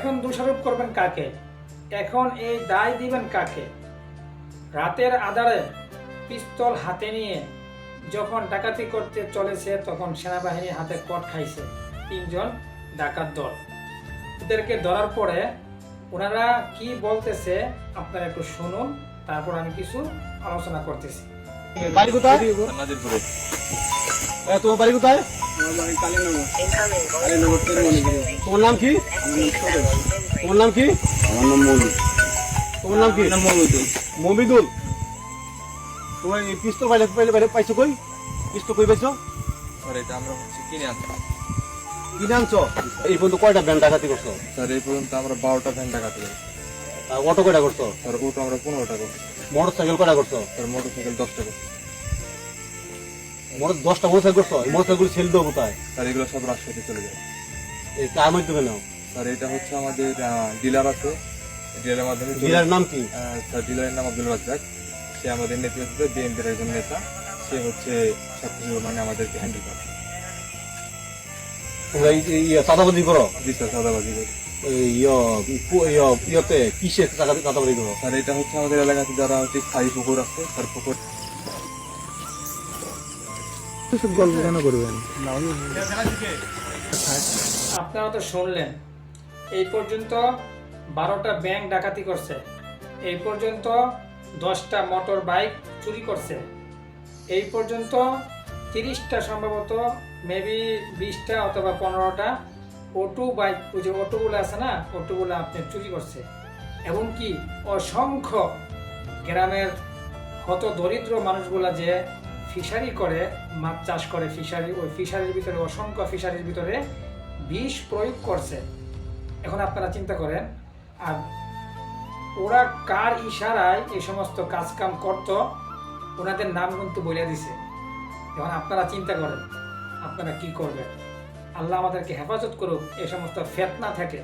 এখন দোষারোপ করবেন কাকে? এখন এই দায় দিবেন কাকে? রাতের আধারে পিস্তল হাতে নিয়ে যখন ডাকাতি করতে চলেছে তখন সেনাবাহিনী হাতে কট খাইছে। তিনজন ডাকাত দল। ওদেরকে ধরার পরে ওনারা কি বলতেছে আপনারা একটু শুনুন তারপর আমি কিছু আলোচনা করতেছি। বাড়ি কোথায়? তোমার বাড়ি কোথায়? তোমার নাম কি? তোমার নাম কি? আমার নাম মৌলু তোমার নাম কি? মমিদুল। তোমার এই পিস্তল পাইলে পাইলে পাইলে পাইছো কই? পিস্তল কই পাইছো? স্যার এটা আমরা হচ্ছে কিনে আনতাম কিনে আনছো? এই পর্যন্ত কয়টা ব্যাংক ডাকাতি করছ? স্যার এই পর্যন্ত আমরা বারোটা ভ্যান টাকা পেলাম আর অটো কয়টা করছ? স্যার ওটা আমরা পনেরোটা করছি। মোটর সাইকেল কয়টা করছ? স্যার মোটর সাইকেল দশটা করছি। মোটর দশটা মোটর সাইকেল করছ? মোটর সাইকেল সেল দেবো কোথায়? স্যার এগুলো সব রাজশাহীতে চলে যায়। এই কার মাধ্যমে নাও স্যার এটা হচ্ছে আমাদের ডিলার আছে। ডিলারের মাধ্যমে ডিলারের নাম কি? স্যার ডিলারের নাম আব্দুল রাজ্জাক। সে আমাদের নেতৃত্বে বিএনপির একজন নেতা। সে হচ্ছে সবকিছু মানে আমাদেরকে হ্যান্ডেল করে। তোমরা ইয়ে চাঁদাবাজি করো? জি স্যার করে। ইয়ে, ইয়ে, ইয়েতে কিসে চাঁদাবাজি চাঁদাবাজি করো? স্যার এটা হচ্ছে আমাদের এলাকাতে যারা হচ্ছে স্থায়ী পুকুর আছে স্যার পুকুর আপনারা তো শুনলেন। এই পর্যন্ত বারোটা ব্যাংক ডাকাতি করছে। এই পর্যন্ত দশটা মোটর বাইক চুরি করছে। এই পর্যন্ত তিরিশটা সম্ভবত মেবি বিশটা অথবা পনেরোটা অটো বাইক, ওই যে অটোগুলো আছে না, অটোগুলো আপনি চুরি করছে। এবং কি অসংখ্য গ্রামের হত দরিদ্র মানুষগুলা যে ফিশারি করে, মাছ চাষ করে ফিশারি, ওই ফিশারির ভিতরে, অসংখ্য ফিশারির ভিতরে বিষ প্রয়োগ করছে। এখন আপনারা চিন্তা করেন, আর ওরা কার ইশারায় এই সমস্ত কাজকাম করত, ওনাদের নাম কিন্তু বলে দিছে। এখন আপনারা চিন্তা করেন, আপনারা কি করবেন? আল্লাহ আমাদেরকে হেফাজত করুক এ সমস্ত ফেতনা থেকে।